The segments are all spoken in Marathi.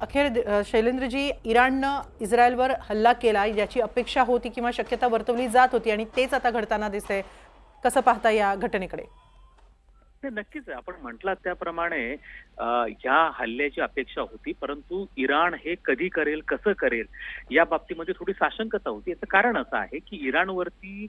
अखेर शैलेंद्रजी इराणनं इस्रायलवर हल्ला केला याची अपेक्षा होती किंवा शक्यता वर्तवली जात होती आणि तेच आता घडताना दिसतंय. कसं पाहता या घटनेकडे? नक्कीच आहे. आपण म्हटलात त्याप्रमाणे ह्या हल्ल्याची अपेक्षा होती परंतु इराण हे कधी करेल कसं करेल या बाबतीमध्ये थोडी साशंकता होती. याचं कारण असं आहे की इराणवरती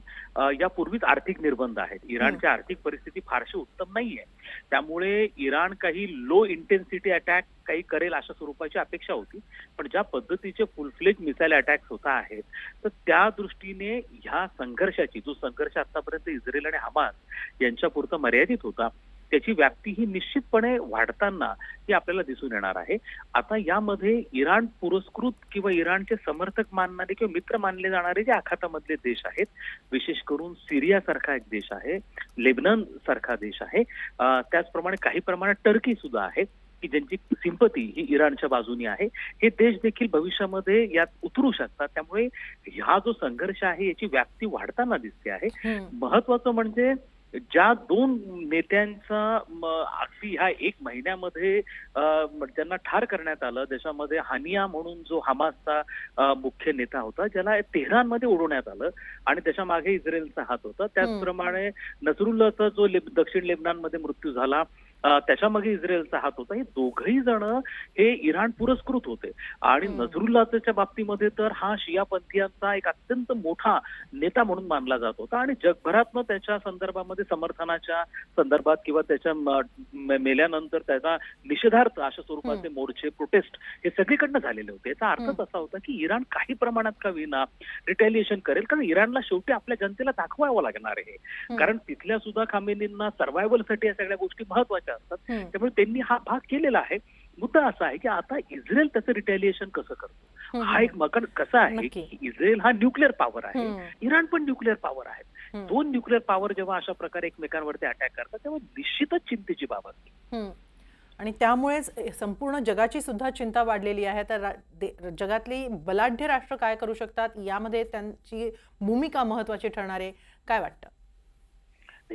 यापूर्वीच आर्थिक निर्बंध आहेत. इराणची आर्थिक परिस्थिती फारशी उत्तम नाहीये. त्यामुळे इराण काही लो इंटेन्सिटी अटॅक काही करेल अशा स्वरूपाची अपेक्षा होती. पण ज्या पद्धतीचे फुलफ्लेज मिसाईल अटॅक्स होत आहेत तर त्या दृष्टीने ह्या संघर्षाची जो संघर्ष आतापर्यंत इस्रायल आणि हमास यांच्यापुरता मर्यादित होता त्याची व्याप्ती ही निश्चितपणे वाढताना ही आपल्याला दिसून येणार आहे. आता यामध्ये इराण पुरस्कृत किंवा इराणचे समर्थक मानणारे किंवा मित्र मानले जाणारे जे आखातामधले देश आहेत विशेष करून सिरिया सारखा एक देश आहे लेबनन सारखा देश आहे त्याचप्रमाणे काही प्रमाणात टर्की सुद्धा आहे. की ज्यांची सिंपती ही इराणच्या बाजूनी आहे. हे देश देखील भविष्यामध्ये यात उतरू शकतात. त्यामुळे हा जो संघर्ष आहे याची व्याप्ती वाढताना दिसते आहे. महत्वाचं म्हणजे ज्या दोन नेत्यांचा अगदी ह्या एक महिन्यामध्ये ज्यांना ठार करण्यात आलं त्याच्यामध्ये हानिया म्हणून जो हमासचा मुख्य नेता होता ज्याला तेहरानमध्ये उडवण्यात आलं आणि त्याच्यामागे इस्रायलचा हात होता. त्याचप्रमाणे नसरुल्लाचा जो दक्षिण लेबनानमध्ये मृत्यू झाला त्याच्यामागे इस्रायलचा हात होता. हे दोघही जण हे इराण पुरस्कृत होते. आणि. नजरुल्लाच्या बाबतीमध्ये तर हा शियापंथीयांचा एक अत्यंत मोठा नेता म्हणून मानला जात होता. आणि जगभरातनं त्याच्या संदर्भामध्ये समर्थनाच्या संदर्भात किंवा त्याच्या मेल्यानंतर त्याचा निषेधार्थ अशा स्वरूपाचे मोर्चे प्रोटेस्ट हे सगळीकडनं झालेले होते. याचा अर्थच. असा होता की इराण काही प्रमाणात का विना रिटॅलिएशन करेल. कारण इराणला शेवटी आपल्या जनतेला दाखवावं लागणार आहे. कारण तिथल्या सुद्धा खामेनींना सर्व्हायव्हलसाठी या सगळ्या गोष्टी महत्त्वाच्या असतात हम्म. त्यामुळे त्यांनी हा भाग केलेला आहे मुद्दा असा आहे की आता इस्रायल त्याचं रिटॅलिएशन कसं करतो. हा एक मकन कसा आहे. की इस्रायल हा न्यूक्लिअर पॉवर आहे. इराण पण न्यूक्लिअर पॉवर आहे. दोन न्यूक्लिअर पॉवर जेव्हा अशा प्रकारे एकमेकांवरती अटॅक करतात तेव्हा निश्चितच चिंतेची बाब असते. आणि त्यामुळेच संपूर्ण जगाची सुद्धा चिंता वाढलेली आहे तर जगातली बलाढ्य राष्ट्र काय करू शकतात यामध्ये त्यांची भूमिका महत्वाची ठरणार आहे काय वाटतं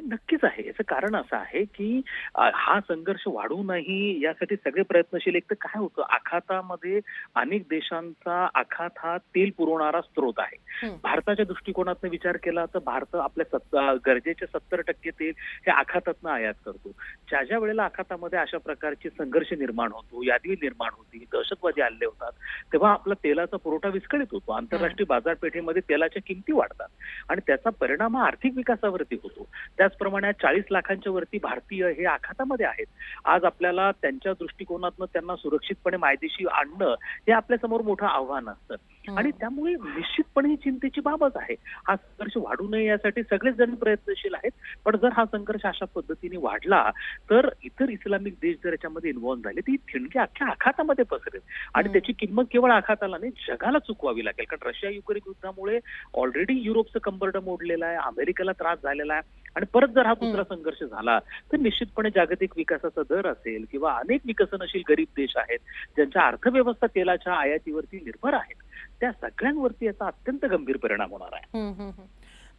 नक्कीच आहे. याचं कारण असं आहे की हा संघर्ष वाढू नये यासाठी सगळे प्रयत्नशील. एक तर काय होतं आखातामध्ये अनेक देशांचा आखात हा तेल पुरवणारा स्रोत आहे. भारताच्या दृष्टिकोनातनं विचार केला तर भारत आपल्या सत्ता गरजेचे सत्तर टक्के तेल हे आखातातनं आयात करतो. ज्या ज्या वेळेला आखातामध्ये अशा प्रकारचे संघर्ष निर्माण होतो यादी निर्माण होती दहशतवादी हल्ले होतात तेव्हा आपला तेलाचा पुरवठा विस्कळीत होतो. आंतरराष्ट्रीय बाजारपेठेमध्ये तेलाच्या किमती वाढतात आणि त्याचा परिणाम हा आर्थिक विकासावरती होतो. त्याचप्रमाणे चाळीस लाखांच्या वरती भारतीय हे आखातामध्ये आहेत. आज आपल्याला त्यांच्या दृष्टिकोनातनं त्यांना सुरक्षितपणे मायदेशी आणणं हे आपल्यासमोर मोठं आव्हान असतं. आणि त्यामुळे निश्चितपणे ही चिंतेची बाबच आहे. हा संघर्ष वाढू नये यासाठी सगळेच जण प्रयत्नशील आहेत. पण जर हा संघर्ष अशा पद्धतीने वाढला तर इतर इस्लामिक देश जर याच्यामध्ये इन्व्हॉल्व्ह झाले तर ही थिणगी अख्ख्या आखातामध्ये पसरेल. आणि. त्याची किंमत केवळ आखाताला नाही जगाला चुकवावी लागेल. कारण रशिया युक्रेन युद्धामुळे ऑलरेडी युरोपचं कंबरडं मोडलेलं आहे अमेरिकेला त्रास झालेला आहे. आणि परत जर हा. दुसरा संघर्ष झाला तर निश्चितपणे जागतिक विकासाचा दर असेल किंवा अनेक विकसनशील गरीब देश आहेत ज्यांच्या अर्थव्यवस्था तेलाच्या आयातीवरती निर्भर आहेत. त्या सगळ्यांवरती याचा अत्यंत गंभीर परिणाम होणार आहे.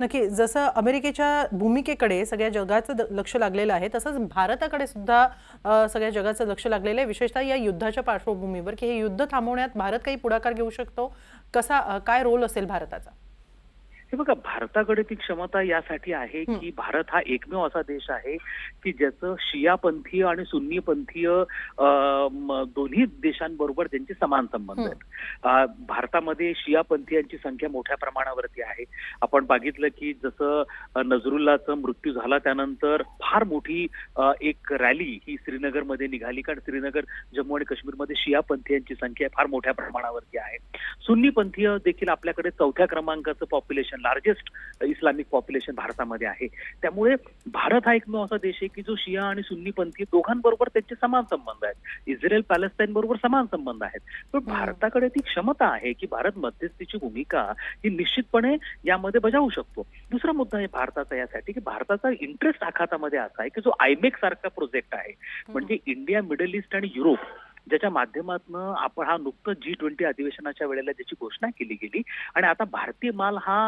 नक्की जसं अमेरिकेच्या भूमिकेकडे सगळ्या जगाचं लक्ष लागलेलं आहे तसंच भारताकडे सुद्धा सगळ्या जगाचं लक्ष लागलेलं आहे. विशेषतः या युद्धाच्या पार्श्वभूमीवर की हे युद्ध थांबवण्यात भारत काही पुढाकार घेऊ शकतो. कसा काय रोल असेल भारताचा? हे बघा भारताकडे ती क्षमता यासाठी आहे की भारत हा एकमेव असा देश आहे की ज्याचं शियापंथीय आणि सुन्नीपंथीय दोन्ही देशांबरोबर त्यांचे समान संबंध आहेत. भारतामध्ये शियापंथीयांची संख्या मोठ्या प्रमाणावरती आहे. आपण बघितलं की जसं नजरुल्लाचा मृत्यू झाला त्यानंतर फार मोठी एक रॅली ही श्रीनगरमध्ये निघाली. कारण श्रीनगर जम्मू आणि काश्मीरमध्ये शियापंथीयांची संख्या फार मोठ्या प्रमाणावरती आहे. सुन्नीपंथीय देखील आपल्याकडे चौथ्या क्रमांकाचं पॉप्युलेशन लार्जेस्ट इस्लामिक पॉप्युलेशन भारतामध्ये आहे. त्यामुळे भारत हा एकमेव असा देश आहे की जो शिया आणि सुन्नीपंथी दोघांबरोबर त्यांचे समान संबंध आहेत. इस्रायल पॅलेस्टाईन बरोबर समान संबंध आहेत. पण. भारताकडे ती क्षमता आहे की भारत मध्यस्थीची भूमिका ही निश्चितपणे यामध्ये बजावू शकतो. दुसरा मुद्दा आहे भारताचा यासाठी की भारताचा इंटरेस्ट आखातामध्ये असा आहे की जो आयमेक सारखा प्रोजेक्ट आहे. म्हणजे इंडिया मिडल ईस्ट आणि युरोप ज्याच्या माध्यमातून आपण हा नुकतंच जी ट्वेंटी अधिवेशनाच्या वेळेला त्याची घोषणा केली गेली आणि आता भारतीय माल हा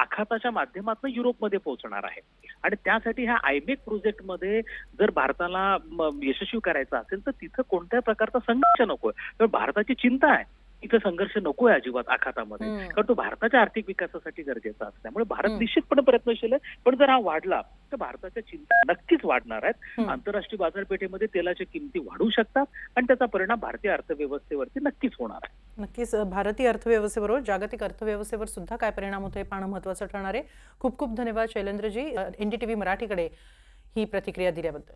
आखाताच्या माध्यमातून युरोपमध्ये पोहोचणार आहे. आणि त्यासाठी ह्या आयमेक प्रोजेक्टमध्ये जर भारताला यशस्वी करायचं असेल तर तिथं कोणत्या प्रकारचा संघर्ष नकोय. तर भारताची चिंता आहे. इथं संघर्ष नकोय अजिबात आखातामध्ये. कारण तो भारताच्या आर्थिक विकासासाठी गरजेचा असल्यामुळे भारत. निश्चितपणे प्रयत्नशील आहे. पण जर हा वाढला तर भारताच्या चिंता नक्कीच वाढणार आहेत. आंतरराष्ट्रीय बाजारपेठेमध्ये तेलाच्या किमती वाढू शकतात आणि त्याचा परिणाम भारतीय अर्थव्यवस्थेवरती नक्कीच होणार आहे. नक्कीच भारतीय अर्थव्यवस्थेबरोबर जागतिक अर्थव्यवस्थेवर सुद्धा काय परिणाम होतो हे पाहणं महत्त्वाचं ठरणार आहे. खूप खूप धन्यवाद Shailendraji NDTV मराठीकडे ही प्रतिक्रिया दिल्याबद्दल.